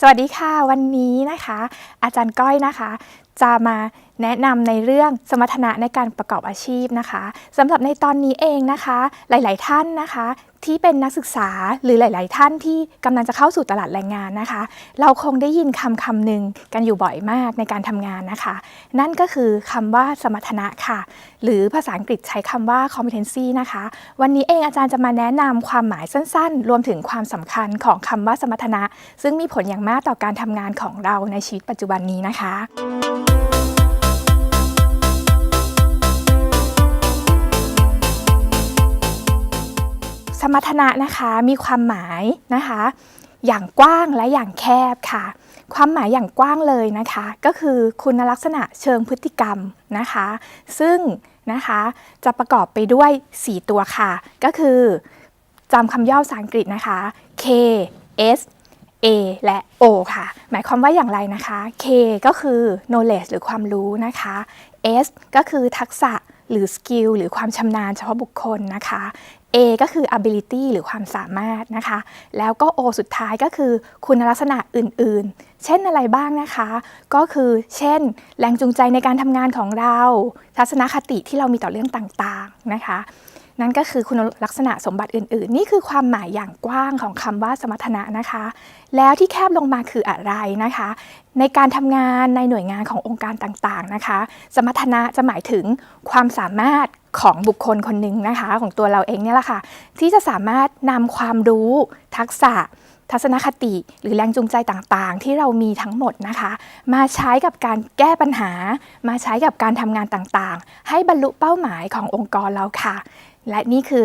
สวัสดีค่ะ วันนี้นะคะ อาจารย์ก้อยนะคะ จะมาแนะนำในเรื่องสมรรถนะในการประกอบอาชีพนะคะสำหรับในตอนนี้เองนะคะ หลาย ๆ ท่านนะคะ ที่เป็นนักศึกษาหรือหลาย ๆ ท่านที่กำลังจะเข้าสู่ตลาดแรงงานนะคะ เราคงได้ยินคำคำหนึ่งกันอยู่บ่อยมากในการทำงานนะคะ นั่นก็คือคำว่าสมรรถนะค่ะ หรือภาษาอังกฤษใช้คำว่า competency นะคะ วันนี้เองอาจารย์จะมาแนะนำความหมายสั้น ๆ รวมถึงความสำคัญของคำว่าสมรรถนะ ซึ่งมีผลอย่างมากต่อการทำงานของเราในชีวิตปัจจุบันนี้นะคะ สมรรถนะนะคะมีความหมายนะคะ อย่างกว้างและอย่างแคบค่ะ ความหมายอย่างกว้างเลยนะคะ ก็คือคุณลักษณะเชิงพฤติกรรมนะคะ ซึ่งนะคะจะประกอบไปด้วย 4 ตัวค่ะ ก็คือจำคำย่อภาษาอังกฤษนะคะ K S A และ O ค่ะ หมายความว่าอย่างไรนะคะ K ก็คือ knowledge หรือความรู้นะคะ S ก็คือทักษะหรือ skill หรือความชำนาญเฉพาะบุคคลนะคะ A ก็คือ ability หรือความสามารถนะคะ แล้วก็ O สุดท้ายก็คือคุณลักษณะอื่นๆ เช่นอะไรบ้างนะคะ ก็คือเช่น แรงจูงใจในการทำงานของเรา ทัศนคติที่เรามีต่อเรื่องต่างๆนะคะ นั่นก็คือคุณลักษณะสมบัติอื่น ๆ นี่คือความหมายอย่างกว้างของคำว่าสมรรถนะนะคะ แล้วที่แคบลงมาคืออะไรนะคะ ในการทำงานในหน่วยงานขององค์การต่าง ๆ นะคะ สมรรถนะจะหมายถึงความสามารถของบุคคลคนหนึ่งนะคะ ของตัวเราเองเนี่ยแหละค่ะ ที่จะสามารถนำความรู้ทักษะทัศนคติหรือแรงจูงใจต่างๆ ที่เรามีทั้งหมดนะคะ มาใช้กับการแก้ปัญหา มาใช้กับการทำงานต่างๆ ให้บรรลุเป้าหมายขององค์กรเราค่ะ และนี่คือ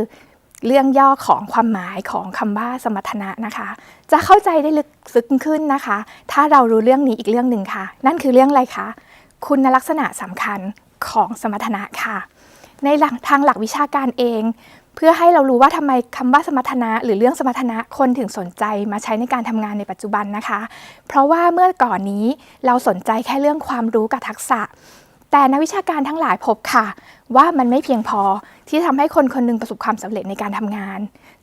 เรื่องย่อของความหมายของคำว่าสมรรถนะนะคะ จะเข้าใจได้ลึกซึ้งขึ้นนะคะ ถ้าเรารู้เรื่องนี้อีกเรื่องหนึ่งค่ะ นั่นคือเรื่องอะไรคะคุณลักษณะสำคัญของสมรรถนะค่ะ ในหลักทางหลักวิชาการเอง เพื่อให้เรารู้ว่าทำไมคำว่าสมรรถนะ หรือเรื่องสมรรถนะคนถึงสนใจมาใช้ในการทำงานในปัจจุบันนะคะ เพราะว่าเมื่อก่อนนี้เราสนใจแค่เรื่องความรู้กับทักษะ แต่นักวิชาการทั้งหลายพบค่ะ ว่ามันไม่เพียงพอที่ทำให้คนคนหนึงประสบความสำเร็จในการทำงาน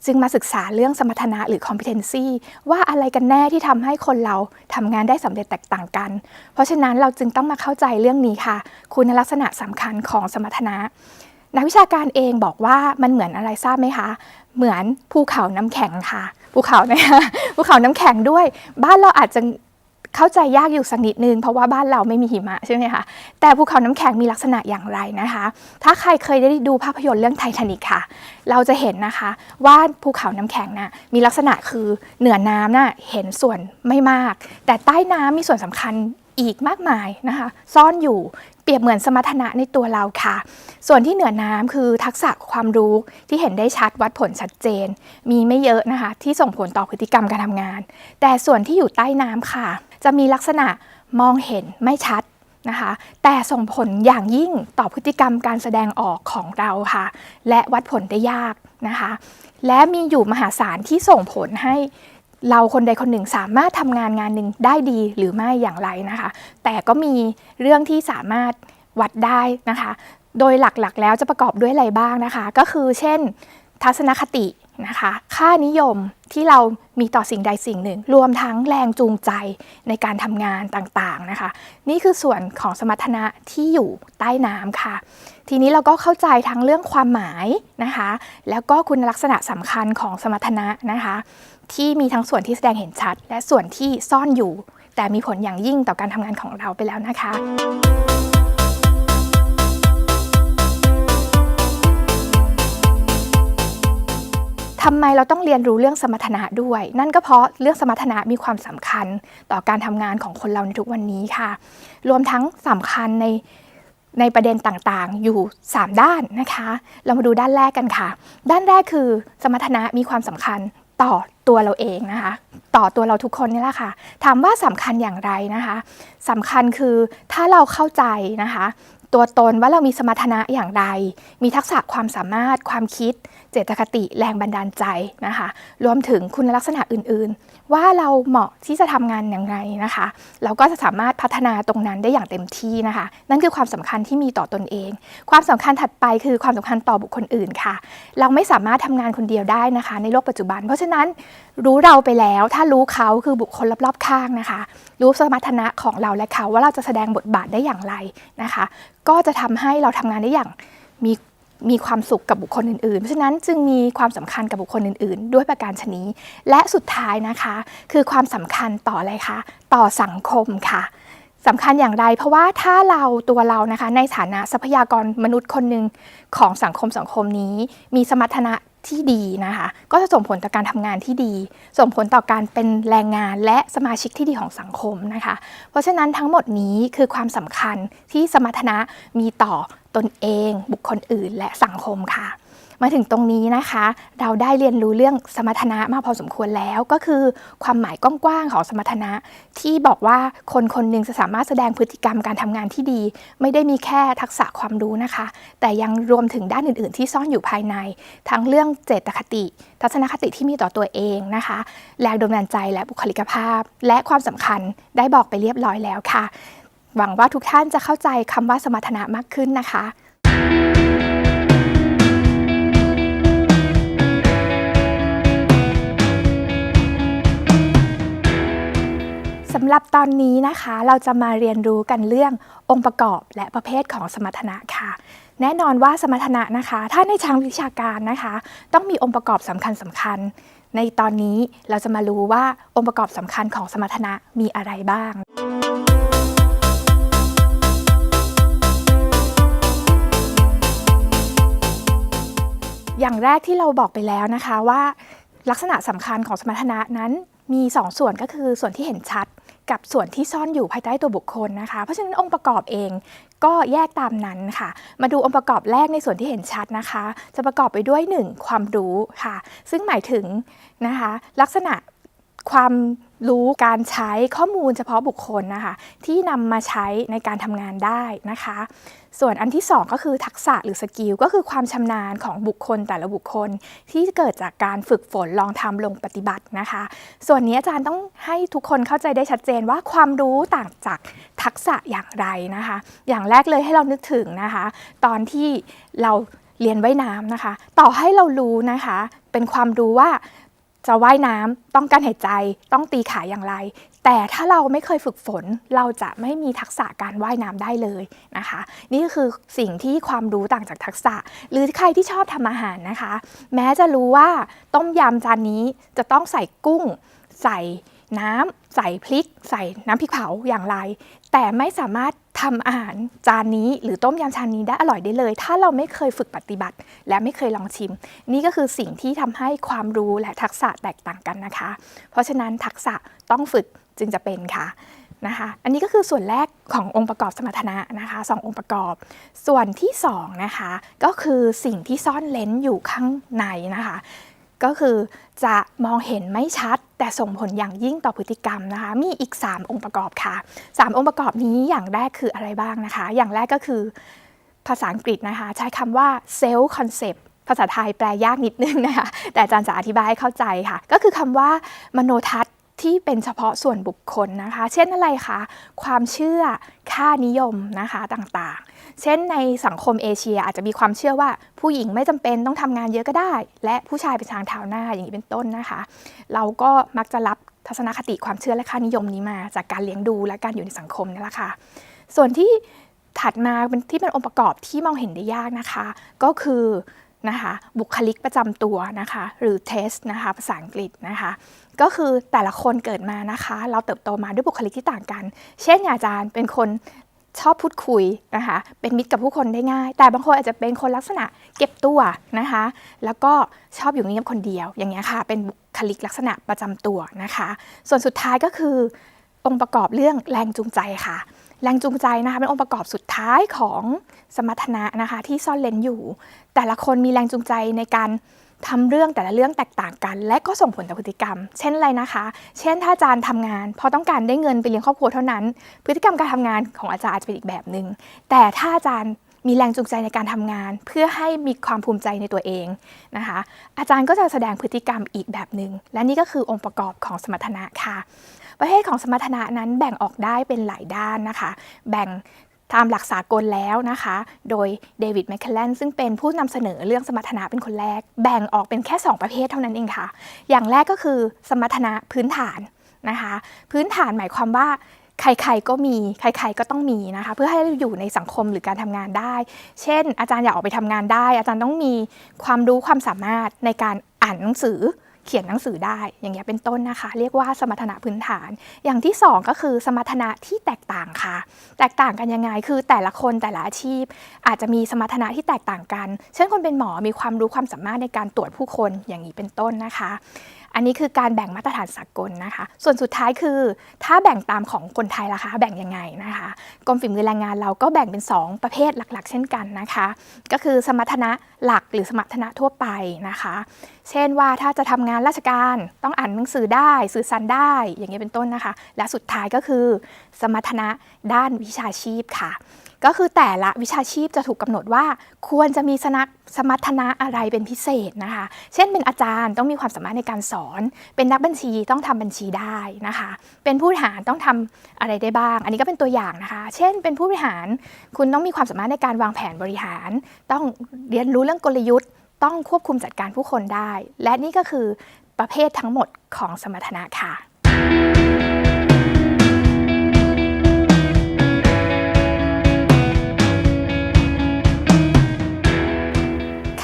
จึงมาศึกษาเรื่องสมรรถนะหรือ competency ว่าอะไรกันแน่ที่ทำให้คนเราทำงานได้สำเร็จแตกต่างกัน เพราะฉะนั้นเราจึงต้องมาเข้าใจเรื่องนี้ค่ะ คุณลักษณะสำคัญของสมรรถนะ นักวิชาการเองบอกว่ามันเหมือนอะไรทราบไหมคะ เหมือนภูเขาน้ำแข็งค่ะ ภูเขาเนี่ยภูเขาน้ำแข็งด้วย บ้านเราอาจจะ เข้าใจยากอยู่สักนิดนึงเพราะว่าบ้านเราไม่มีหิมะใช่ไหมคะแต่ภูเขาน้ำแข็งมีลักษณะอย่างไรนะคะ ถ้าใครเคยได้ดูภาพยนตร์เรื่องไททานิกค่ะ เราจะเห็นนะคะว่าภูเขาน้ำแข็งน่ะมีลักษณะคือเหนือน้ำน่ะเห็นส่วนไม่มาก แต่ใต้น้ำมีส่วนสำคัญอีกมากมายนะคะ ซ่อนอยู่เปรียบเหมือนสมรรถนะในตัวเราค่ะ ส่วนที่เหนือน้ำคือทักษะความรู้ที่เห็นได้ชัดวัดผลชัดเจน มีไม่เยอะนะคะ ที่ส่งผลต่อพฤติกรรมการทำงาน แต่ส่วนที่อยู่ใต้น้ำค่ะ จะมีลักษณะมองเห็นไม่ชัดนะคะ แต่ส่งผลอย่างยิ่งต่อพฤติกรรมการแสดงออกของเราค่ะ และวัดผลได้ยากนะคะ และมีอยู่มหาศาลที่ส่งผลให้เราคนใดคนหนึ่งสามารถทำงานงานหนึ่งได้ดีหรือไม่อย่างไรนะคะ แต่ก็มีเรื่องที่สามารถวัดได้นะคะ โดยหลักๆแล้วจะประกอบด้วยอะไรบ้างนะคะ ก็คือเช่น ทัศนคติ นะคะ ค่านิยมที่เรามีต่อสิ่งใดสิ่งหนึ่ง รวมทั้งแรงจูงใจในการทำงานต่างๆนะคะ นี่คือส่วนของสมรรถนะที่อยู่ใต้น้ำค่ะ ทีนี้เราก็เข้าใจทั้งเรื่องความหมายนะคะ แล้วก็คุณลักษณะสำคัญของสมรรถนะนะคะ ที่มีทั้งส่วนที่แสดงเห็นชัด และส่วนที่ซ่อนอยู่ แต่มีผลอย่างยิ่งต่อการทำงานของเราไปแล้วนะคะ ทำไมเราต้องเรียนรู้เรื่องสมรรถนะด้วย นั่นก็เพราะเรื่องสมรรถนะมีความสำคัญต่อการทำงานของคนเราในทุกวันนี้ค่ะ รวมทั้งสำคัญในในประเด็นต่างๆ อยู่ 3 ด้านนะคะ เรามาดูด้านแรกกันค่ะ ด้านแรกคือสมรรถนะมีความสำคัญต่อตัวเราเองนะคะ ต่อตัวเราทุกคนนี่แหละค่ะ ถามว่าสำคัญอย่างไรนะคะสำคัญคือถ้าเราเข้าใจนะคะ ตัวตนว่าเรามีสมรรถนะอย่างไร มีทักษะความสามารถความคิด เจตคติแรงบันดาลใจนะคะ รวมถึงคุณลักษณะอื่นๆ ว่าเราเหมาะที่จะทำงานอย่างไรนะคะ เราก็จะสามารถพัฒนาตรงนั้นได้อย่างเต็มที่นะคะ นั่นคือความสำคัญที่มีต่อตนเอง ความสำคัญถัดไปคือความสำคัญต่อบุคคลอื่นค่ะ เราไม่สามารถทำงานคนเดียวได้นะคะ ในโลกปัจจุบัน เพราะฉะนั้นรู้เราไปแล้ว ถ้ารู้เขาคือบุคคลรอบๆข้างนะคะ รู้สมรรถนะของเราและเขาว่าเราจะแสดงบทบาทได้อย่างไรนะคะ ก็จะทำให้เราทำงานได้อย่างมี มีความสุขกับบุคคลอื่นๆ เพราะฉะนั้นจึงมีความสำคัญกับบุคคลอื่นๆ ด้วยประการชนี้ และสุดท้ายนะคะ คือความสำคัญต่ออะไรคะ ต่อสังคมค่ะสำคัญอย่างไร เพราะว่าถ้าเราตัวเรานะคะในฐานะทรัพยากรมนุษย์คนหนึ่งของสังคมสังคมนี้ มีสมรรถนะ ที่ดีนะคะ ก็จะส่งผลต่อการทำงานที่ดี ส่งผลต่อการเป็นแรงงานและสมาชิกที่ดีของสังคมนะคะ เพราะฉะนั้นทั้งหมดนี้คือความสำคัญที่สมรรถนะมีต่อตนเอง บุคคลอื่น และสังคมค่ะ มาถึงตรงนี้นะคะ เราได้เรียนรู้เรื่องสมรรถนะมาพอสมควรแล้ว ก็คือความหมายกว้างๆของสมรรถนะ ที่บอกว่าคนคนหนึ่งจะสามารถแสดงพฤติกรรมการทำงานที่ดี ไม่ได้มีแค่ทักษะความรู้นะคะ แต่ยังรวมถึงด้านอื่น ๆ ที่ซ่อนอยู่ภายใน ทั้งเรื่องเจตคติ ทัศนคติที่มีต่อตัวเองนะคะ แรงดลบันดาลใจและบุคลิกภาพ และความสำคัญได้บอกไปเรียบร้อยแล้วค่ะ หวังว่าทุกท่านจะเข้าใจคำว่าสมรรถนะมากขึ้นนะคะำหรับตอนนี้นะคะเราจะมาเรียนรู้กันเรื่ององค์ประกอบและประเภทของสมรรถนะค่ะ แน่นอนว่าสมรรถนะนะคะ ถ้าในทางวิชาการนะคะ ต้องมีองค์ประกอบสำคัญสำคัญ ในตอนนี้เราจะมารู้ว่าองค์ประกอบสำคัญของสมรรถนะมีอะไรบ้างอย่างแรกที่เราบอกไปแล้วนะคะว่า ลักษณะสำคัญของสมรรถนะนั้นมี2ส่วนก็คือส่วนที่เห็นชัด กับส่วนที่ซ่อนอยู่ภายใต้ตัวบุคคลนะคะ เพราะฉะนั้นองค์ประกอบเองก็แยกตามนั้นค่ะ มาดูองค์ประกอบแรกในส่วนที่เห็นชัดนะคะ จะประกอบไปด้วย 1 ความรู้ค่ะ ซึ่งหมายถึงนะคะ ลักษณะความรู้การใช้ข้อมูลเฉพาะบุคคลนะคะ ที่นำมาใช้ในการทำงานได้นะคะ ส่วนอันที่ 2 ก็คือทักษะหรือสกิลก็คือความชำนาญของบุคคลแต่ละบุคคล ที่เกิดจากการฝึกฝนลองทำลงปฏิบัตินะคะ ส่วนนี้อาจารย์ต้องให้ทุกคนเข้าใจได้ชัดเจนว่าความรู้ต่างจากทักษะอย่างไรนะคะ อย่างแรกเลยให้เรานึกถึงนะคะ ตอนที่เราเรียนว่ายน้ำนะคะ ต่อให้เรารู้นะคะ เป็นความรู้ว่า จะว่ายน้ำต้องการหายใจต้องตีขาอย่างไร แต่ถ้าเราไม่เคยฝึกฝนเราจะไม่มีทักษะการว่ายน้ำได้เลยนะคะ นี่ก็คือสิ่งที่ความรู้ต่างจากทักษะ หรือใครที่ชอบทำอาหารนะคะ แม้จะรู้ว่าต้มยำจานนี้จะต้องใส่กุ้ง ใส่น้ำใส่พริก ใส่น้ำพริกเผาอย่างไร แต่ไม่สามารถ ทำอาหารจานนี้หรือต้มยำจานนี้ได้อร่อยได้เลย ถ้าเราไม่เคยฝึกปฏิบัติ และไม่เคยลองชิม นี่ก็คือสิ่งที่ทำให้ความรู้และทักษะแตกต่างกันนะคะ เพราะฉะนั้นทักษะต้องฝึกจึงจะเป็นค่ะนะคะ อันนี้ก็คือส่วนแรกขององค์ประกอบสมรรถนะนะคะสององค์ประกอบ ส่วนที่สองนะคะก็คือสิ่งที่ซ่อนเลนอยู่ข้างในนะคะ ก็คือจะมองเห็นไม่ชัด แต่ส่งผลอย่างยิ่งต่อพฤติกรรมนะคะ มีอีก 3 องค์ประกอบค่ะ 3 องค์ประกอบนี้อย่างแรกคืออะไรบ้างนะคะ อย่างแรกก็คือภาษาอังกฤษนะคะ ใช้คำว่า self concept ภาษาไทยแปลยากนิดนึงนะคะ แต่อาจารย์จะอธิบายให้เข้าใจค่ะ ก็คือคำว่ามโนทัศน์ที่เป็นเฉพาะส่วนบุคคลนะคะ เช่นอะไรคะ ความเชื่อ ค่านิยมนะคะต่าง เช่นในสังคมเอเชียอาจจะมีความเชื่อว่าผู้หญิงไม่จำเป็นต้องทำงานเยอะก็ได้ และผู้ชายเป็นทางเท้าหน้าอย่างนี้เป็นต้นนะคะ เราก็มักจะรับทัศนคติความเชื่อและค่านิยมนี้มา จากการเลี้ยงดูและการอยู่ในสังคมนี่แหละค่ะ ส่วนที่ถัดมาเป็นที่เป็นองค์ประกอบที่มองเห็นได้ยากนะคะ ก็คือนะคะบุคลิกประจำตัวนะคะ หรือ test นะคะภาษาอังกฤษนะคะ ก็คือแต่ละคนเกิดมานะคะ เราเติบโตมาด้วยบุคลิกที่ต่างกัน เช่นอาจารย์เป็นคน ชอบพูดคุยนะคะเป็นมิตรกับผู้คนได้ง่าย แต่บางคนอาจจะเป็นคนลักษณะเก็บตัวนะคะ แล้วก็ชอบอยู่เงียบคนเดียวอย่างเงี้ยค่ะ เป็นบุคลิกลักษณะประจำตัวนะคะ ส่วนสุดท้ายก็คือ องค์ประกอบเรื่องแรงจูงใจค่ะ แรงจูงใจนะคะเป็นองค์ประกอบสุดท้ายของสมรรถนะนะคะที่ซ่อนเลนอยู่ แต่ละคนมีแรงจูงใจในการ ทำเรื่องแต่ละเรื่องแตกต่างกัน และก็ส่งผลต่อพฤติกรรม เช่นอะไรนะคะ เช่นถ้าอาจารย์ทำงานเพราะต้องการได้เงินไปเลี้ยงครอบครัวเท่านั้น พฤติกรรมการทำงานของอาจารย์อาจจะเป็นอีกแบบหนึ่งแต่ถ้าอาจารย์มีแรงจูงใจในการทำงาน เพื่อให้มีความภูมิใจในตัวเองนะคะ อาจารย์ก็จะแสดงพฤติกรรมอีกแบบหนึง่งและนี่ก็คือองค์ประกอบของสมรรถนะค่ะประเภทของสมรรถนะนั้นแบ่งออกได้เป็นหลายด้านนะคะ แบ่ง ตามหลักสากลแล้วนะคะ โดยเดวิดแมคเคลนซึ่งเป็นผู้นำเสนอเรื่องสมรรถนะเป็นคนแรก แบ่งออกเป็นแค่ 2 ประเภทเท่านั้นเองค่ะ อย่างแรกก็คือสมรรถนะพื้นฐานนะคะ พื้นฐานหมายความว่าใครๆก็มีใครๆก็ต้องมีนะคะ เพื่อให้อยู่ในสังคมหรือการทำงานได้ เช่น อาจารย์อยากออกไปทำงานได้ อาจารย์ต้องมีความรู้ความสามารถในการอ่านหนังสือ เขียนหนังสือได้ อย่างเงี้ยเป็นต้นนะคะ เรียกว่าสมรรถนะพื้นฐาน อย่างที่สองก็คือสมรรถนะที่แตกต่างค่ะ แตกต่างกันยังไง คือแต่ละคนแต่ละอาชีพ อาจจะมีสมรรถนะที่แตกต่างกัน เช่นคนเป็นหมอมีความรู้ความสามารถในการตรวจผู้คนอย่างนี้เป็นต้นนะคะ อันนี้คือการแบ่งมาตรฐานสากลนะคะ ส่วนสุดท้ายคือ ถ้าแบ่งตามของคนไทยล่ะคะ แบ่งยังไงนะคะกรมฝีมือแรงงานเราก็แบ่งเป็น 2 ประเภทหลักๆ เช่นกันนะคะ ก็คือสมรรถนะหลักหรือสมรรถนะทั่วไปนะคะ เช่นว่าถ้าจะทำงานราชการต้องอ่านหนังสือได้ สื่อสารได้ อย่างนี้ยเป็นต้นนะคะ และสุดท้ายก็คือ สมรรถนะด้านวิชาชีพค่ะ ก็คือแต่ละวิชาชีพจะถูกกำหนดว่า ควรจะมีสนักสมรรถนะอะไรเป็นพิเศษนะคะ เช่นเป็นอาจารย์ต้องมีความสามารถในการสอน เป็นนักบัญชีต้องทำบัญชีได้นะคะ เป็นผู้บริหารต้องทำอะไรได้บ้าง อันนี้ก็เป็นตัวอย่างนะคะ เช่น เป็นผู้บริหารคุณต้องมีความสามารถในการวางแผนบริหาร ต้องเรียนรู้เรื่องกลยุทธ์ ต้องควบคุมจัดการผู้คนได้ และนี่ก็คือประเภททั้งหมดของสมรรถนะค่ะ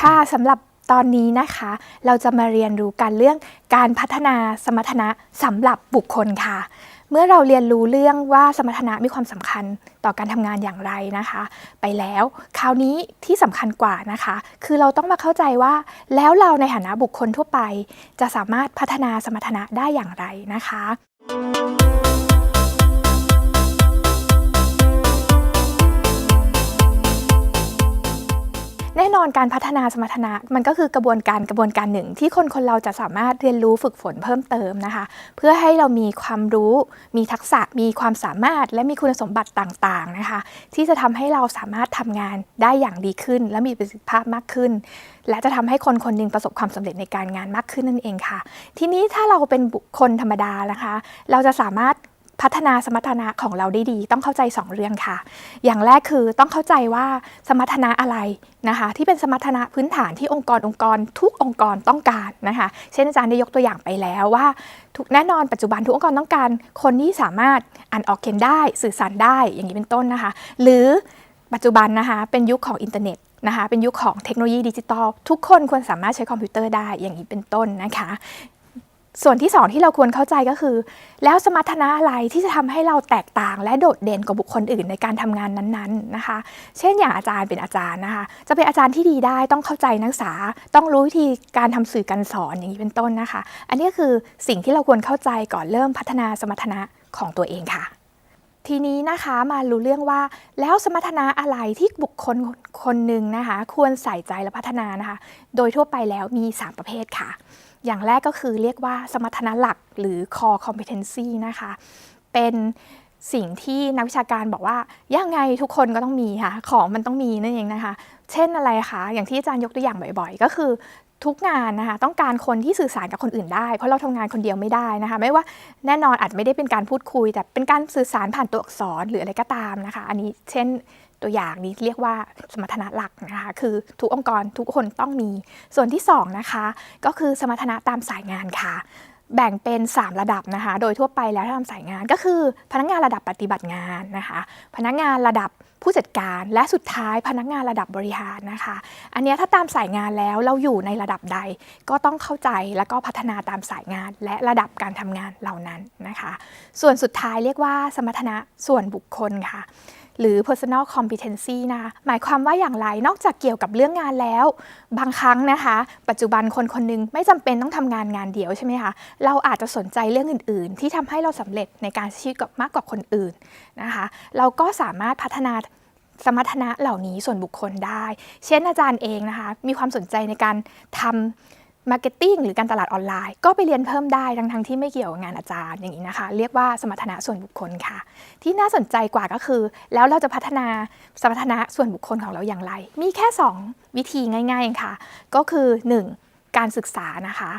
ค่ะสำหรับตอนนี้นะคะ เราจะมาเรียนรู้กันเรื่องการพัฒนาสมรรถนะสำหรับบุคคลค่ะ เมื่อเราเรียนรู้เรื่องว่าสมรรถนะมีความสำคัญต่อการทำงานอย่างไรนะคะ ไปแล้วคราวนี้ที่สำคัญกว่านะคะ คือเราต้องมาเข้าใจว่า แล้วเราในฐานะบุคคลทั่วไป จะสามารถพัฒนาสมรรถนะได้อย่างไรนะคะ น่นอนการพัฒนาสมรรถนะมันก็คือกระบวนการกระบวนการหนึ่ง ที่คนคนเราจะสามารถเรียนรู้ฝึกฝนเพิ่มเติมนะคะ เพื่อให้เรามีความรู้ มีทักษะมีความสามารถ และมีคุณสมบัติต่างๆนะคะ ที่จะทำให้เราสามารถทำงานได้อย่างดีขึ้น และมีประสิทธิภาพมากขึ้น และจะทำให้คนคนหนึ่งประสบความสำเร็จในการงานมากขึ้นนั่นเองค่ะ ทีนี้ถ้าเราเป็นบุคคลธรรมดานะคะ เราจะสามารถ พัฒนาสมรรถนะของเราได้ดี ต้องเข้าใจ 2 เรื่องค่ะ อย่างแรกคือต้องเข้าใจว่าสมรรถนะอะไรนะคะ ที่เป็นสมรรถนะพื้นฐานที่องค์กรองค์กร ทุกองค์กรต้องการนะคะ เช่นอาจารย์ได้ยกตัวอย่างไปแล้วว่าทุกแน่นอนปัจจุบันทุกองค์กรต้องการคนที่สามารถอ่านออกเขียนได้สื่อสารได้อย่างนี้เป็นต้นนะคะ หรือปัจจุบันนะคะเป็นยุคของอินเทอร์เน็ตนะคะเป็นยุคของเทคโนโลยีดิจิทัลทุกคนควรสามารถใช้คอมพิวเตอร์ได้อย่างนี้เป็นต้นนะคะ ส่วนที่สองที่เราควรเข้าใจก็คือ แล้วสมรรถนะอะไรที่จะทำให้เราแตกต่าง และโดดเด่นกว่าบุคคลอื่นในการทำงานนั้นๆนะคะ เช่นอย่างอาจารย์เป็นอาจารย์นะคะ จะเป็นอาจารย์ที่ดีได้ต้องเข้าใจนักศึกษา ต้องรู้วิธีการทำสื่อการสอนอย่างนี้เป็นต้นนะคะ อันนี้ก็คือสิ่งที่เราควรเข้าใจก่อนเริ่มพัฒนาสมรรถนะของตัวเองค่ะ ทีนี้นะคะมารู้เรื่องว่าแล้วสมรรถนะอะไรที่บุคคลคนหนึ่งนะคะ ควรใส่ใจและพัฒนานะคะ โดยทั่วไปแล้วมี 3 ประเภทค่ะ อย่างแรกก็คือเรียกว่าสมรรถนะหลักหรือ core competency นะคะ เป็นสิ่งที่นักวิชาการบอกว่ายังไงทุกคนก็ต้องมีค่ะ ของมันต้องมีนั่นเองนะคะ เช่นอะไรคะอย่างที่อาจารย์ยกตัวอย่างบ่อยๆ ก็คือทุกงานนะคะต้องการคนที่สื่อสารกับคนอื่นได้ เพราะเราทำงานคนเดียวไม่ได้นะคะ ไม่ว่าแน่นอนอาจไม่ได้เป็นการพูดคุย แต่เป็นการสื่อสารผ่านตัวอักษรหรืออะไรก็ตามนะคะ อันนี้เช่น ตัวอย่างนี้เรียกว่าสมรรถนะหลักนะคะคือทุกองค์กรทุกคนต้องมี ส่วนที่สองนะคะก็คือสมรรถนะตามสายงานค่ะ แบ่งเป็น 3 ระดับนะคะ โดยทั่วไปแล้วถ้าทำสายงานก็คือพนักงานระดับปฏิบัติงานนะคะ พนักงานระดับผู้จัดการและสุดท้ายพนักงานระดับบริหารนะคะ อันนี้ถ้าตามสายงานแล้วเราอยู่ในระดับใด ก็ต้องเข้าใจแล้วก็พัฒนาตามสายงานและระดับการทำงานเหล่านั้นนะคะ ส่วนสุดท้ายเรียกว่าสมรรถนะส่วนบุคคลค่ะ หรือ personal competency นะคะหมายความว่าอย่างไรนอกจากเกี่ยวกับเรื่องงานแล้ว บางครั้งนะคะ ปัจจุบันคนคนหนึงไม่จำเป็นต้องทำงานงานเดียวใช่ไหมคะเราอาจจะสนใจเรื่องอื่น ๆ ที่ทำให้เราสำเร็จในการชีวิตกับมากกว่าคนอื่นนะคะ เราก็สามารถพัฒนาสมรรถนะเหล่านี้ส่วนบุคคลได้ เช่นอาจารย์เองนะคะ มีความสนใจในการทำ มาร์เก็ตติ้งหรือการตลาดออนไลน์ ก็ไปเรียนเพิ่มได้ทั้งทั้งที่ไม่เกี่ยวกับงานอาจารย์อย่างนี้นะคะ เรียกว่าสมรรถนะส่วนบุคคลค่ะ ที่น่าสนใจกว่าก็คือ แล้วเราจะพัฒนาสมรรถนะส่วนบุคคลของเราอย่างไร มีแค่ 2 วิธีง่ายๆค่ะ ก็คือ 1. การศึกษานะคะ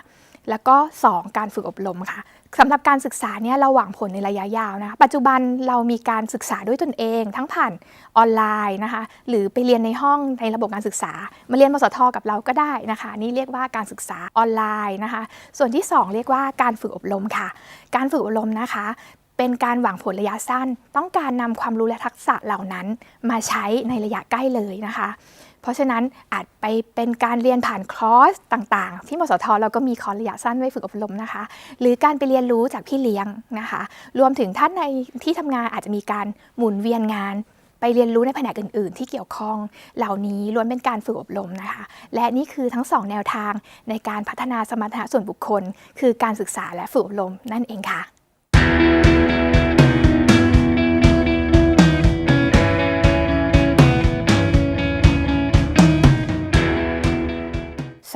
แล้วก็ 2. การฝึกอบรมค่ะสำหรับการศึกษาเนี่ยเราหวังผลในระยะยาวนะคะปัจจุบันเรามีการศึกษาด้วยตนเอง ทั้งผ่านออนไลน์นะคะ หรือไปเรียนในห้องในระบบการศึกษา มาเรียนมสทกับเราก็ได้นะคะ นี่เรียกว่าการศึกษาออนไลน์นะคะ ส่วนที่ 2 เรียกว่าการฝึกอบรมค่ะ การฝึกอบรมนะคะเป็นการหวังผลระยะสั้น ต้องการนำความรู้และทักษะเหล่านั้นมาใช้ในระยะใกล้เลยนะคะ ราะฉะนั้นอาจไปเป็นการเรียนผ่านคอร์สต่างๆ ที่มสทเราก็มีคอร์สระยะสั้นไว้ฝึกอบรมนะคะ หรือการไปเรียนรู้จากพี่เลี้ยงนะคะ รวมถึงท่านในที่ทำงานอาจจะมีการหมุนเวียนงาน ไปเรียนรู้ในแผนกอื่น ๆ ที่เกี่ยวข้องเหล่านี้ล้วนเป็นการฝึกอบรมนะคะ และนี่คือทั้งสองแนวทางในการพัฒนาสมรรถนะส่วนบุคคล คือการศึกษาและฝึกอบรมนั่นเองค่ะ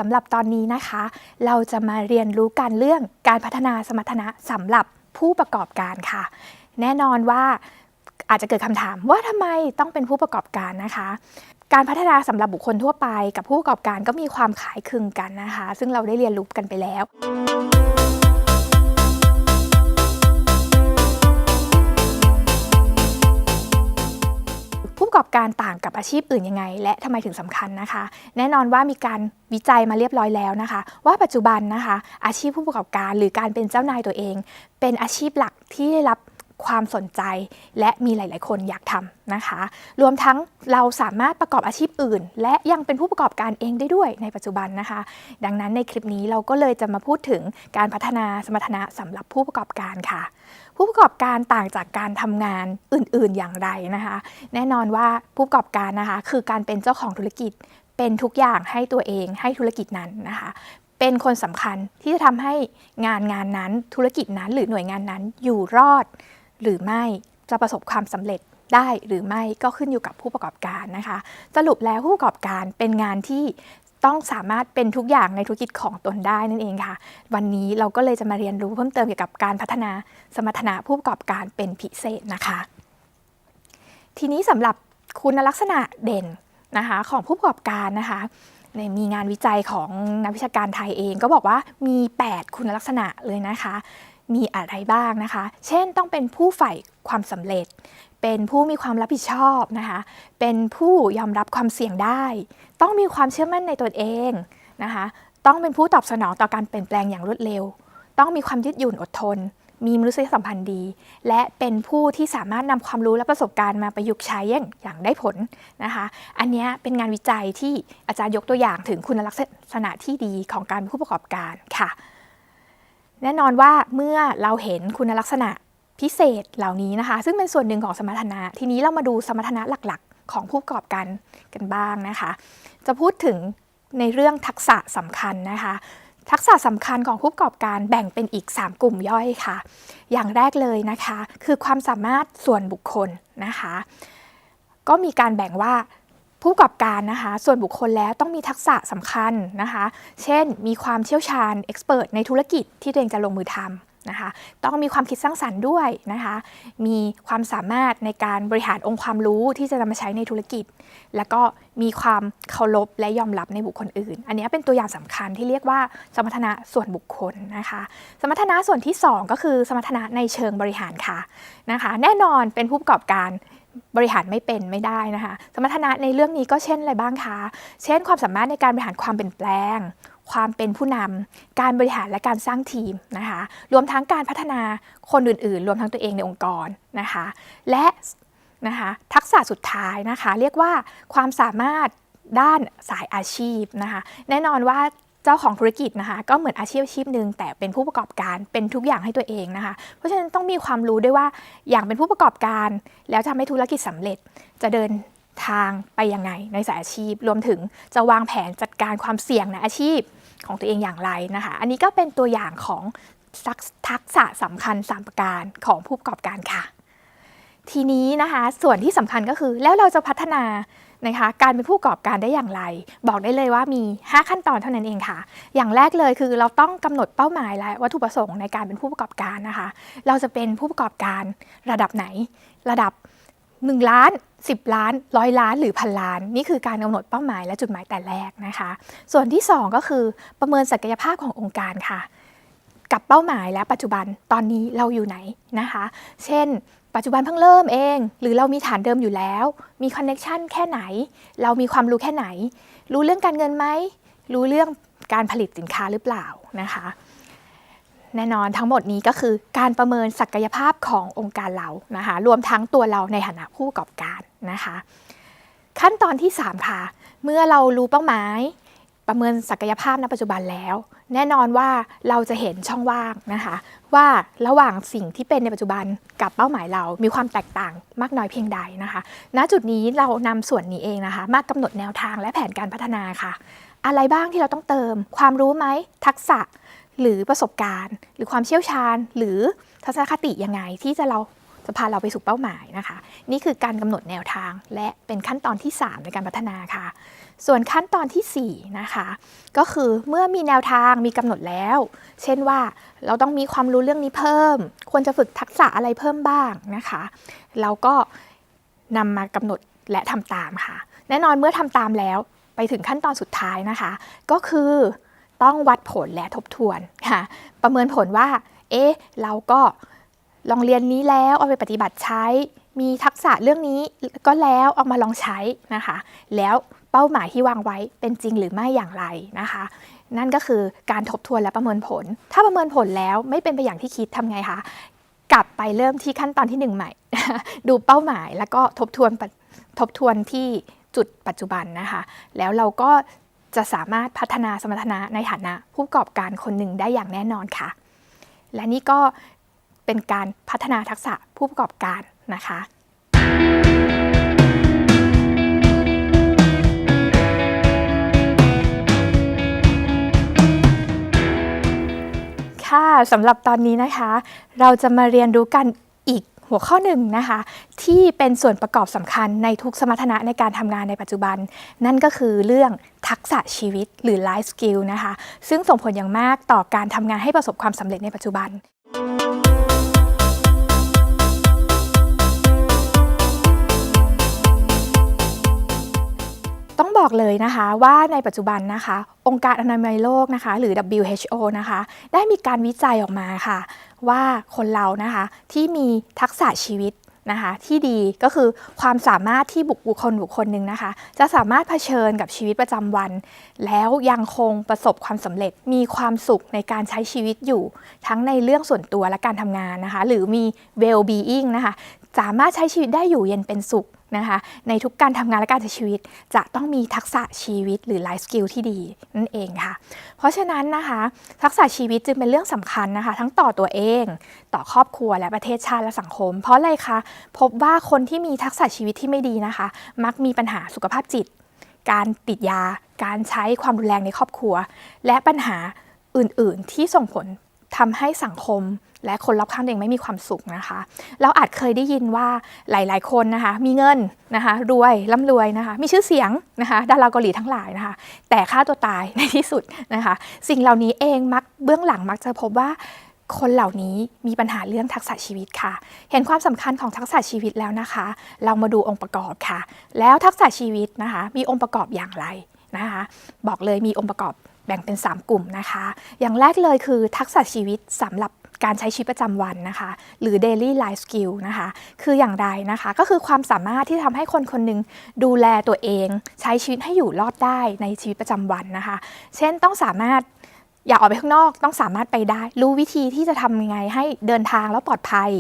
สำหรับตอนนี้นะคะ เราจะมาเรียนรู้กันเรื่องการพัฒนาสมรรถนะสำหรับผู้ประกอบการค่ะ แน่นอนว่าอาจจะเกิดคำถามว่าทำไมต้องเป็นผู้ประกอบการนะคะ การพัฒนาสำหรับบุคคลทั่วไป กับผู้ประกอบการก็มีความขายคลึงกันนะคะ ซึ่งเราได้เรียนรู้กันไปแล้ว การต่างกับอาชีพอื่นยังไง และทำไมถึงสำคัญนะคะ แน่นอนว่ามีการวิจัยมาเรียบร้อยแล้วนะคะ ว่าปัจจุบันนะคะ อาชีพผู้ประกอบการหรือการเป็นเจ้านายตัวเอง เป็นอาชีพหลักที่ได้รับความสนใจและมีหลาย ๆ คนอยากทำนะคะ รวมทั้งเราสามารถประกอบอาชีพอื่น และยังเป็นผู้ประกอบการเองได้ด้วยในปัจจุบันนะคะ ดังนั้นในคลิปนี้เราก็เลยจะมาพูดถึงการพัฒนาสมรรถนะสำหรับผู้ประกอบการค่ะ ผู้ประกอบการต่างจากการทำงานอื่น ๆอย่างไรนะคะ แน่นอนว่าผู้ประกอบการนะคะ คือการเป็นเจ้าของธุรกิจ เป็นทุกอย่างให้ตัวเองให้ธุรกิจนั้นนะคะ เป็นคนสำคัญที่จะทำให้งานงานนั้นธุรกิจนั้น หรือหน่วยงานนั้นอยู่รอด หรือไม่จะประสบความสำเร็จได้หรือไม่ก็ขึ้นอยู่กับผู้ประกอบการนะคะ สรุปแล้วผู้ประกอบการเป็นงานที่ ต้องสามารถเป็นทุกอย่างในธุรกิจของตนได้นั่นเองค่ะ วันนี้เราก็เลยจะมาเรียนรู้เพิ่มเติมเกี่ยวกับการพัฒนาสมรรถนะผู้ประกอบการเป็นพิเศษนะคะ ทีนี้สำหรับคุณลักษณะเด่นนะคะของผู้ประกอบการนะคะในมีงานวิจัยของนักวิชาการไทยเองก็บอกว่ามี 8 คุณลักษณะเลยนะคะ มีอะไรบ้างนะคะ เช่นต้องเป็นผู้ใฝ่ความสำเร็จ เป็นผู้มีความรับผิดชอบนะคะ เป็นผู้ยอมรับความเสี่ยงได้ ต้องมีความเชื่อมั่นในตนเองนะคะ ต้องเป็นผู้ตอบสนองต่อการเปลี่ยนแปลงอย่างรวดเร็ว ต้องมีความยืดหยุ่นอดทน มีมนุษยสัมพันธ์ดี และเป็นผู้ที่สามารถนำความรู้และประสบการณ์มาประยุกต์ใช้อย่างอย่างได้ผลนะคะ อันนี้เป็นงานวิจัยที่อาจารย์ยกตัวอย่างถึงคุณลักษณะที่ดีของการเป็นผู้ประกอบการค่ะ แน่นอนว่าเมื่อเราเห็นคุณลักษณะพิเศษเหล่านี้นะคะ ซึ่งเป็นส่วนหนึ่งของสมรรถนะ ทีนี้เรามาดูสมรรถนะหลัก ของผู้ประกอบการกันบ้างนะคะ จะพูดถึงในเรื่องทักษะสำคัญนะคะ ทักษะสำคัญของผู้ประกอบการแบ่งเป็นอีก 3 กลุ่มย่อยค่ะ อย่างแรกเลยนะคะ คือความสามารถส่วนบุคคลนะคะ ก็มีการแบ่งว่าผู้ประกอบการนะคะ ส่วนบุคคลแล้วต้องมีทักษะสำคัญนะคะ เช่น มีความเชี่ยวชาญเอ็กซ์เพรสในธุรกิจที่ตัวเองจะลงมือทำ นะคะ ต้องมีความคิดสร้างสรรค์ด้วยนะคะ มีความสามารถในการบริหารองค์ความรู้ที่จะนำมาใช้ในธุรกิจ แล้วก็มีความเคารพและยอมรับในบุคคลอื่น อันนี้เป็นตัวอย่างสำคัญที่เรียกว่าสมรรถนะส่วนบุคคลนะคะ สมรรถนะส่วนที่ 2 ก็คือสมรรถนะในเชิงบริหารค่ะนะคะ แน่นอนเป็นผู้ประกอบการบริหารไม่เป็นไม่ได้นะคะ สมรรถนะในเรื่องนี้ก็เช่นอะไรบ้างคะ เช่น ความสามารถในการบริหารความเปลี่ยนแปลง ความเป็นผู้นำการบริหารและการสร้างทีมนะคะ รวมทั้งการพัฒนาคนอื่นๆ รวมทั้งตัวเองในองค์กรนะคะ และนะคะทักษะสุดท้ายนะคะ เรียกว่าความสามารถด้านสายอาชีพนะคะ แน่นอนว่าเจ้าของธุรกิจนะคะก็เหมือนอาชีพอาชีพหนึ่งแต่เป็นผู้ประกอบการเป็นทุกอย่างให้ตัวเองนะคะ เพราะฉะนั้นต้องมีความรู้ด้วยว่าอย่างเป็นผู้ประกอบการ แล้วทำให้ธุรกิจสำเร็จจะเดินทางไปยังไงในสายอาชีพ รวมถึงจะวางแผนจัดการความเสี่ยงในอาชีพ ของตัวเองอย่างไรนะคะ อันนี้ก็เป็นตัวอย่างของทักทกษะสำคัญ 3 ประการของผู้ประกอบการค่ะ ทีนี้นะคะส่วนที่สำคัญก็คือแล้วเราจะพัฒนานะคะการเป็นผู้ประกอบการได้อย่างไร บอกได้เลยว่ามี 5 ขั้นตอนเท่านั้นเองค่ะ อย่างแรกเลยคือเราต้องกำหนดเป้าหมายและวัตถุประสงค์ในการเป็นผู้ประกอบการนะคะ เราจะเป็นผู้ประกอบการระดับไหน ระดับ 1 ล้าน 10 ล้านร้อยล้านหรือพันล้าน นี่คือการกำหนดเป้าหมายและจุดหมายแต่แรกนะคะ ส่วนที่ 2 ก็คือประเมินศักยภาพขององค์การค่ะ กับเป้าหมายและปัจจุบันตอนนี้เราอยู่ไหนนะคะ เช่น ปัจจุบันเพิ่งเริ่มเอง หรือเรามีฐานเดิมอยู่แล้ว มีคอนเน็ชันแค่ไหน เรามีความรู้แค่ไหน รู้เรื่องการเงินไหมรู้เรื่องการผลิตสินค้าหรือเปล่านะคะ แน่นอนทั้งหมดนี้ก็คือการประเมินศักยภาพขององค์การเรานะคะรวมทั้งตัวเราในฐานะผู้ประกอบการนะคะ ขั้นตอนที่ 3 ค่ะ เมื่อเรารู้เป้าหมาย ประเมินศักยภาพณปัจจุบันแล้ว แน่นอนว่าเราจะเห็นช่องว่างนะคะ ว่าระหว่างสิ่งที่เป็นในปัจจุบันกับเป้าหมายเรามีความแตกต่างมากน้อยเพียงใดนะคะ ณจุดนี้เรานำส่วนนี้เองนะคะ มากำหนดแนวทางและแผนการพัฒนาค่ะ อะไรบ้างที่เราต้องเติม ความรู้ไหมทักษะ หรือประสบการณ์ หรือความเชี่ยวชาญ หรือทัศนคติยังไงที่จะเราจะพาเราไปสู่เป้าหมายนะคะ นี่คือการกำหนดแนวทาง และเป็นขั้นตอนที่ 3 ในการพัฒนาค่ะ ส่วนขั้นตอนทีสี่4นะคะก็คือเมื่อมีแนวทางมีกำหนดแล้ว เช่นว่าเราต้องมีความรู้เรื่องนี้เพิ่ม ควรจะฝึกทักษะอะไรเพิ่มบ้างนะคะเราก็นำมากำหนดและทำตามค่ะ แน่นอนเมื่อทำตามแล้วไปถึงขั้นตอนสุดท้ายนะคะ ก็คือ ต้องวัดผลและทบทวนค่ะ ประเมินผลว่า เอ๊ะ เราก็ลองเรียนนี้แล้วเอาไปปฏิบัติใช้ มีทักษะเรื่องนี้ก็แล้วเอามาลองใช้นะคะ แล้วเป้าหมายที่วางไว้เป็นจริงหรือไม่อย่างไรนะคะ นั่นก็คือการทบทวนและประเมินผล ถ้าประเมินผลแล้วไม่เป็นไปอย่างที่คิดทำไงคะ กลับไปเริ่มที่ขั้นตอนที่หนึ่งใหม่ ดูเป้าหมายแล้วก็ทบทวนทบทวนที่จุดปัจจุบันนะคะ แล้วเราก็ จะสามารถพัฒนาสมรรถนะในฐานะผู้ประกอบการคนหนึ่งได้อย่างแน่นอนค่ะ และนี่ก็เป็นการพัฒนาทักษะผู้ประกอบการนะคะค่ะสำหรับตอนนี้นะคะ เราจะมาเรียนรู้กัน หัวข้อหนึ่งนะคะ ที่เป็นส่วนประกอบสำคัญในทุกสมรรถนะในการทำงานในปัจจุบัน นั่นก็คือเรื่องทักษะชีวิตหรือ life skill นะคะ ซึ่งส่งผลอย่างมากต่อการทำงานให้ประสบความสำเร็จในปัจจุบัน บอกเลยนะคะว่าในปัจจุบันนะคะ องค์การอนามัยโลกนะคะ หรือ WHO นะคะ ได้มีการวิจัยออกมาค่ะ ว่าคนเรานะคะที่มีทักษะชีวิตนะคะที่ดีก็คือความสามารถที่บุคบุคคลบุคคลหนึ่งนะคะ จะสามารถเผชิญกับชีวิตประจำวัน แล้วยังคงประสบความสำเร็จมีความสุขในการใช้ชีวิตอยู่ ทั้งในเรื่องส่วนตัวและการทำงานนะคะ หรือมี well being นะคะ สามารถใช้ชีวิตได้อยู่เย็นเป็นสุข นะคะในทุกการทำงานและการใช้ชีวิต จะต้องมีทักษะชีวิตหรือ life skill ที่ดีนั่นเองค่ะ เพราะฉะนั้นนะคะ ทักษะชีวิตจึงเป็นเรื่องสำคัญนะคะ ทั้งต่อตัวเอง ต่อครอบครัวและประเทศชาติและสังคม เพราะอะไรคะพบว่าคนที่มีทักษะชีวิตที่ไม่ดีนะคะ มักมีปัญหาสุขภาพจิต การติดยา การใช้ความรุนแรงในครอบครัว และปัญหาอื่น ๆ ที่ส่งผล ทำให้สังคมและคนรอบข้างเองไม่มีความสุขนะคะ เราอาจเคยได้ยินว่าหลาย ๆ คนนะคะ มีเงินนะคะรวยร่ำรวยนะคะ มีชื่อเสียงนะคะ ดาราเกาหลีทั้งหลายนะคะ แต่ฆ่าตัวตายในที่สุดนะคะ สิ่งเหล่านี้เองมักเบื้องหลังมักจะพบว่าคนเหล่านี้มีปัญหาเรื่องทักษะชีวิตค่ะ เห็นความสำคัญของทักษะชีวิตแล้วนะคะ เรามาดูองค์ประกอบค่ะ แล้วทักษะชีวิตนะคะ มีองค์ประกอบอย่างไรนะคะ บอกเลยมีองค์ประกอบ แบ่งเป็น 3 กลุ่มนะคะ อย่างแรกเลยคือทักษะชีวิตสำหรับการใช้ชีวิตประจำวันนะคะ หรือ daily life skill นะคะ คืออย่างไรนะคะ ก็คือความสามารถที่ทำให้คนคนหนึ่งดูแลตัวเอง ใช้ชีวิตให้อยู่รอดได้ในชีวิตประจำวันนะคะ เช่นต้องสามารถ อยากออกไปข้างนอกต้องสามารถไปได้ รู้วิธีที่จะทำยังไงให้เดินทางแล้วปลอดภัย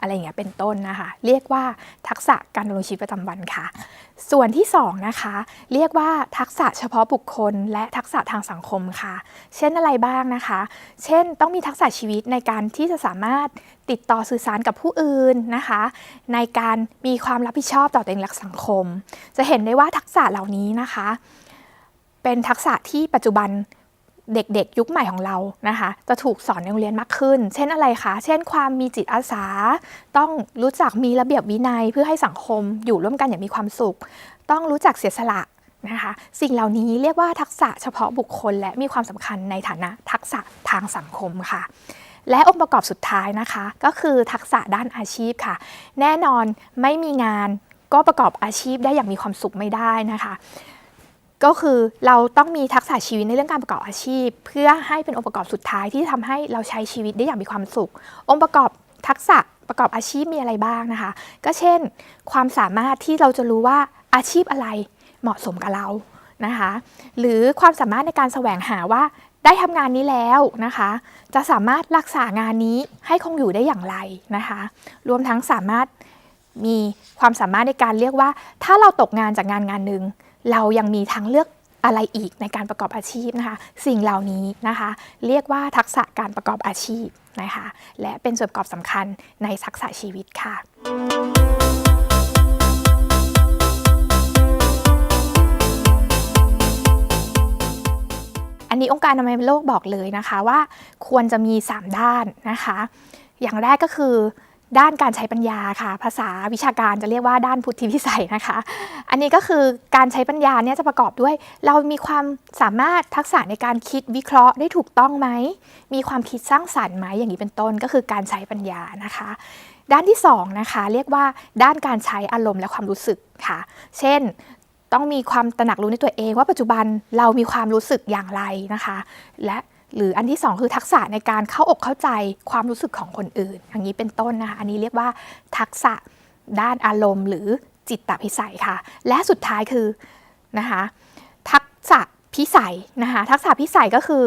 อะไรอย่างเงี้ยเป็นต้นนะคะ เรียกว่าทักษะการดำรงชีวิตประจำวันค่ะ ส่วนที่สองนะคะเรียกว่าทักษะเฉพาะบุคคล และทักษะทางสังคมค่ะ เช่นอะไรบ้างนะคะ เช่นต้องมีทักษะชีวิตในการที่จะสามารถติดต่อสื่อสารกับผู้อื่นนะคะ ในการมีความรับผิดชอบต่อตัวเองและสังคม จะเห็นได้ว่าทักษะเหล่านี้นะคะ เป็นทักษะที่ปัจจุบัน เด็กๆ ยุคใหม่ของเรานะคะ จะถูกสอนในโรงเรียนมากขึ้น เช่นอะไรคะ เช่นความมีจิตอาสา ต้องรู้จักมีระเบียบวินัยเพื่อให้สังคมอยู่ร่วมกันอย่างมีความสุข ต้องรู้จักเสียสละนะคะ สิ่งเหล่านี้เรียกว่าทักษะเฉพาะบุคคล และมีความสำคัญในฐานะทักษะทางสังคมค่ะ และองค์ประกอบสุดท้ายนะคะ ก็คือทักษะด้านอาชีพค่ะ แน่นอนไม่มีงานก็ประกอบอาชีพได้อย่างมีความสุขไม่ได้นะคะ ก็คือเราต้องมีทักษะชีวิตในเรื่องการประกอบอาชีพ เพื่อให้เป็นองค์ประกอบสุดท้ายที่ทำให้เราใช้ชีวิตได้อย่างมีความสุข องค์ประกอบทักษะประกอบอาชีพมีอะไรบ้างนะคะ ก็เช่น ความสามารถที่เราจะรู้ว่าอาชีพอะไรเหมาะสมกับเรานะคะ หรือความสามารถในการแสวงหาว่าได้ทำงานนี้แล้วนะคะ จะสามารถรักษางานนี้ให้คงอยู่ได้อย่างไรนะคะ รวมทั้งสามารถมีความสามารถในการเรียกว่า ถ้าเราตกงานจากงานงานหนึ่ง เรายังมีทางเลือกอะไรอีกในการประกอบอาชีพนะคะ สิ่งเหล่านี้นะคะ เรียกว่าทักษะการประกอบอาชีพนะคะ และเป็นส่วนประกอบสำคัญในทักษะชีวิตค่ะอันนี้องค์การอนามัยโลกบอกเลยนะคะว่าควรจะมี 3 ด้านนะคะ อย่างแรกก็คือ ด้านการใช้ปัญญาค่ะ ภาษาวิชาการจะเรียกว่าด้านพุทธิวิสัยนะคะ อันนี้ก็คือการใช้ปัญญาเนี่ยจะประกอบด้วย เรามีความสามารถทักษะในการคิดวิเคราะห์ได้ถูกต้องไหม มีความคิดสร้างสรรค์ไหมอย่างนี้เป็นต้นก็คือการใช้ปัญญานะคะ ด้านที่2นะคะเรียกว่าด้านการใช้อารมณ์และความรู้สึกค่ะ เช่นต้องมีความตระหนักรู้ในตัวเองว่าปัจจุบันเรามีความรู้สึกอย่างไรนะคะ และ หรืออันที่ 2 คือทักษะในการเข้าอกเข้าใจความรู้สึกของคนอื่น อย่างนี้เป็นต้นนะคะ อันนี้เรียกว่าทักษะด้านอารมณ์ หรือจิตตพิสัยค่ะ และสุดท้ายคือนะคะทักษะพิสัยนะคะทักษะพิสัยก็คือ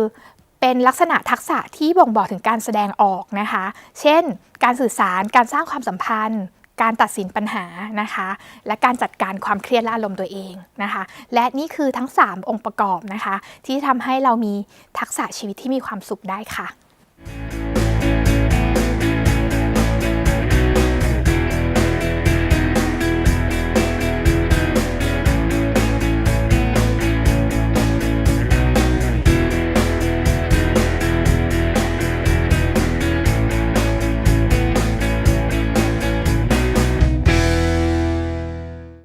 เป็นลักษณะทักษะที่บ่งบอกถึงการแสดงออกนะคะ เช่น การสื่อสาร การสร้างความสัมพันธ์ การตัดสินปัญหานะคะ และการจัดการความเครียดและอารมณ์ตัวเองนะคะ และนี่คือทั้ง 3 องค์ประกอบนะคะ ที่ทำให้เรามีทักษะชีวิตที่มีความสุขได้ค่ะ